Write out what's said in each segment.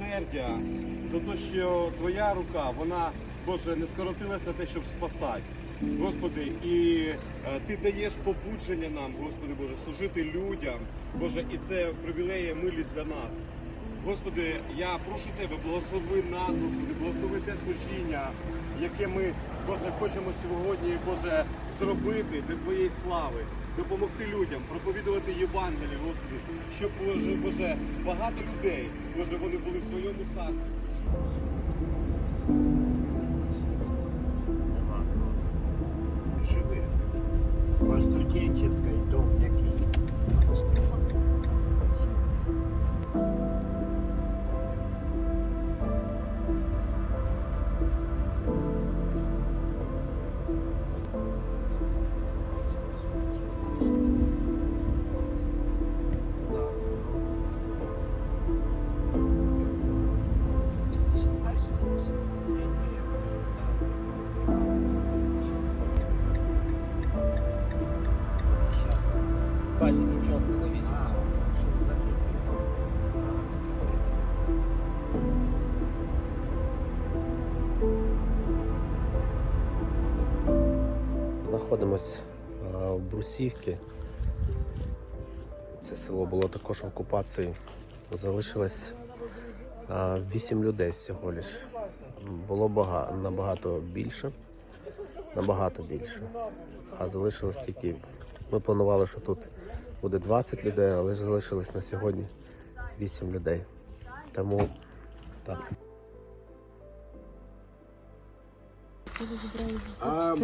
милосердя, за те, що Твоя рука, вона, Боже, не скоротилась на те, щоб спасати. Господи, і е, Ти даєш побудження нам, Господи Боже, служити людям, Боже, і це привілеє милість для нас. Господи, я прошу Тебе, благослови нас, Господи, благослови те служіння, яке ми, Боже, хочемо сьогодні, Боже, зробити для Твоєї слави, допомогти людям, проповідувати Євангеліє, Господи, щоб, Боже, Боже, багато людей, Боже, вони були в Твоєму царстві. Живе. По студенческой дом який. Базі нічого остановились. А, що закипіло. Знаходимось в Брусівці. Це село було також в окупації. Залишилось 8 людей всього лиш. Було бага, набагато більше. Набагато більше. А залишилось тільки. Ми планували, що тут буде 20 людей, але залишилось на сьогодні 8 людей. Тому так. А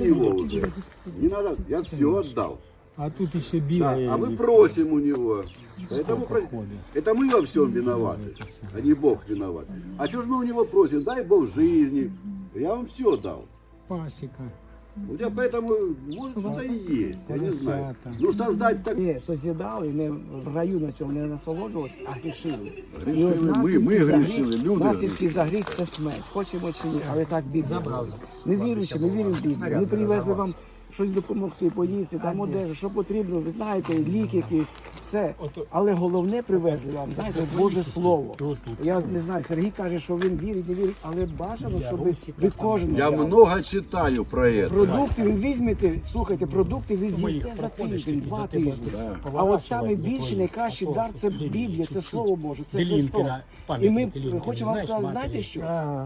его уже. Не надо, я все отдал. А тут еще Да, бегали. а мы просим у него. Поэтому Сколько про- ходит? это мы во всем виноваты, а не Бог виноват. А что же мы у него просим? Дай Бог жизни. Я вам все дал. Пасека. У тебя поэтому, может, что-то и есть, я не знаю. Поросята. Ну, создать так... Не созідали, не в раю на цьому не насолоджувалися, а грішили. Грішили І от ми, наслідки ми за грішили, гріх- люди Наслідки за гріх це смерть. Хочемо чи ні, але так Біблія. говорить. Не віруючи, ми віримо в Біблію. Ми привезли вам щось допомогти, поїсти, там одежу, що потрібно, ви знаєте, лік якийсь, все. Але головне привезли вам, знаєте, Боже Слово. Я не знаю, Сергій каже, що він вірить, не вірить, але бажано, щоб ви, ви кожен Я много читаю про это. Продукти ви візьмете, слухайте, продукти ви з'їсте за тиждень, два тижні. А от саме більше, найкращий дар це Біблія, це Слово Боже, це Христос. І ми хочемо вам сказати, знаєте що?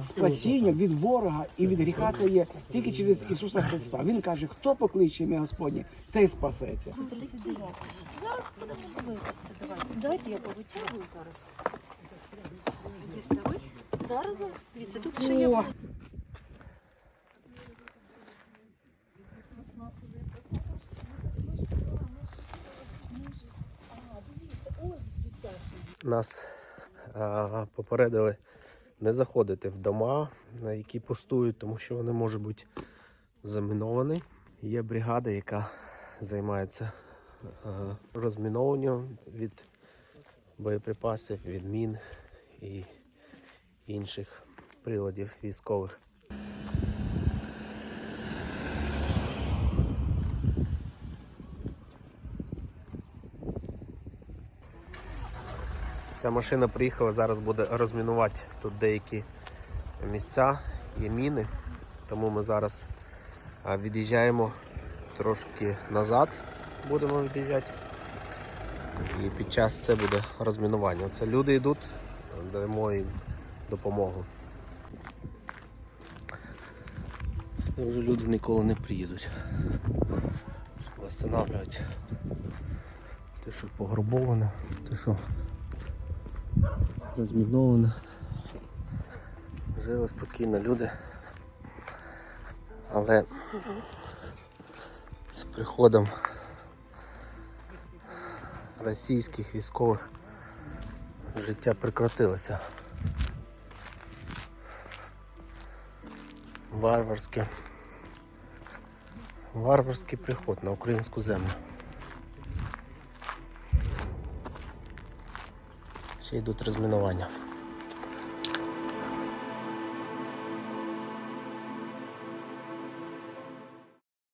Спасіння від ворога і від гріха це є тільки через Ісуса Христа. Він каже, хто покличе ім'я Господнє, той спасеться. Зараз будемо дивитися. Давайте. Давайте я повитягую зараз. Давай. Зараз, зараз. Дивіться, тут ще є. Нас а, попередили не заходити в дома, на які пустують, тому що вони можуть бути заміновані. Є бригада, яка займається а, розмінованням від боєприпасів, від мін і інших приладів військових. Ця машина приїхала, зараз буде розмінувати тут деякі місця, є міни. Тому ми зараз від'їжджаємо трошки назад, будемо від'їжджати. І під час це буде розмінування. Це люди йдуть, даємо їм допомогу. Сюди вже люди ніколи не приїдуть. Щоб встановлювати те, що пограбоване, те, що розміновано. Жили спокійно люди. Але з приходом російських військових життя прекратилося. Варварське. Варварський приход на українську землю. Ще йдуть розмінування.